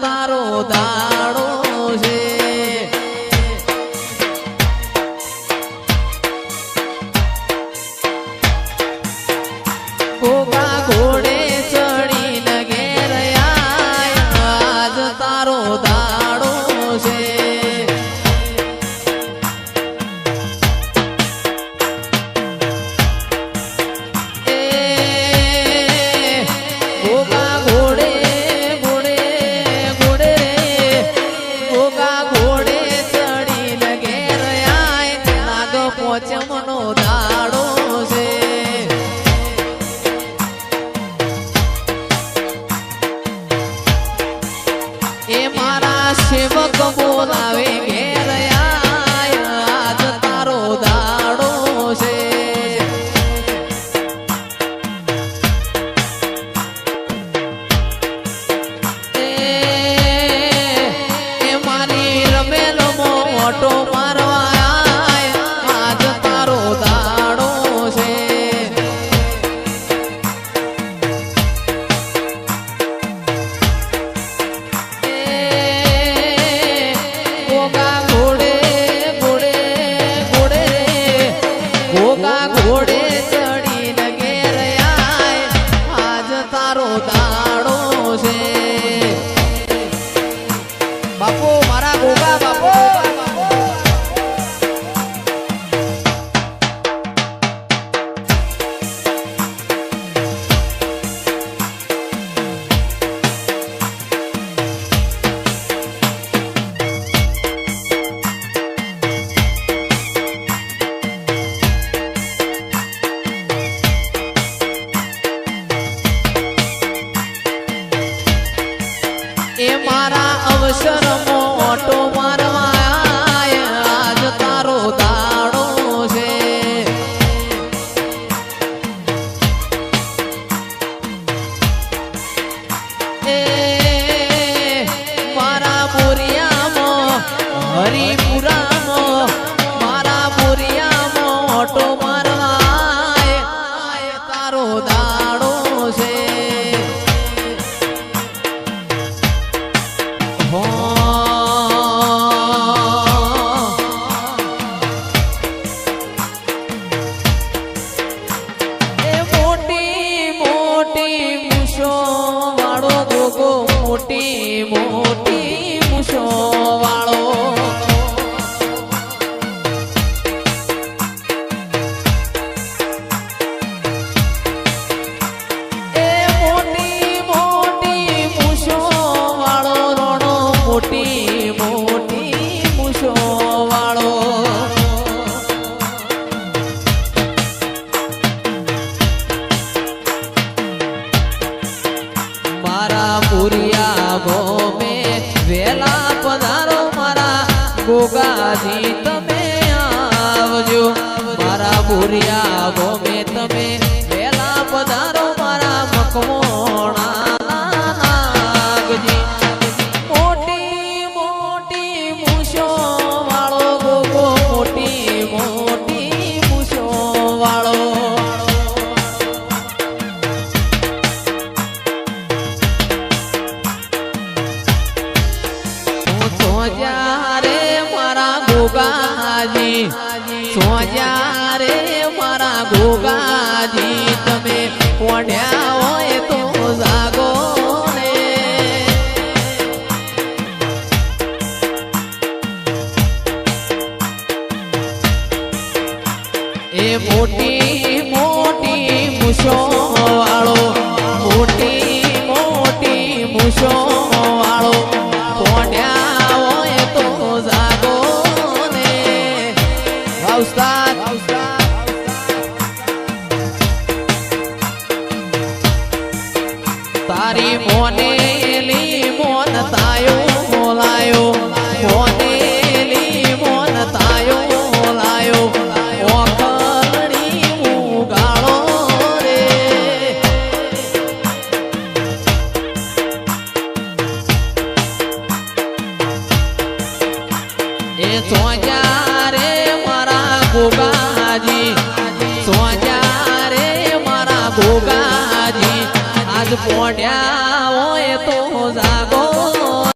તારો દાડો છે. ગોગા હરિપુરામાં, મારા બોરિયામાં મોટો મારવા તારો દાડો છે. મોટી મોટી મૂછો વાળો મોટી મોટી વાળો ગોગાજી તમે આવજો. મારા ભૂરિયા ગોમે તમે વેલા પધારો, મારા મકમોણા નાગજી. મોટી મોટી મૂછો વાળો મોટી મોટી મૂછો વાળો ગોગાજી. સોજ્યા રે મારા ગોગાજી. તમે કોણ્યા હોય તો જાગો એ મોટી મોટી મૂછો વાળો મોટી મોટી મૂછો તારી મોનેલી મોન તાયો મોલાયો મોનેલી મોન તાયો મોલાયો ઓખલડી ઉગાળો રે એ સોજા રે મારા ગોગાજી સોજા જાગ પોટ્યા હોય તો જાગો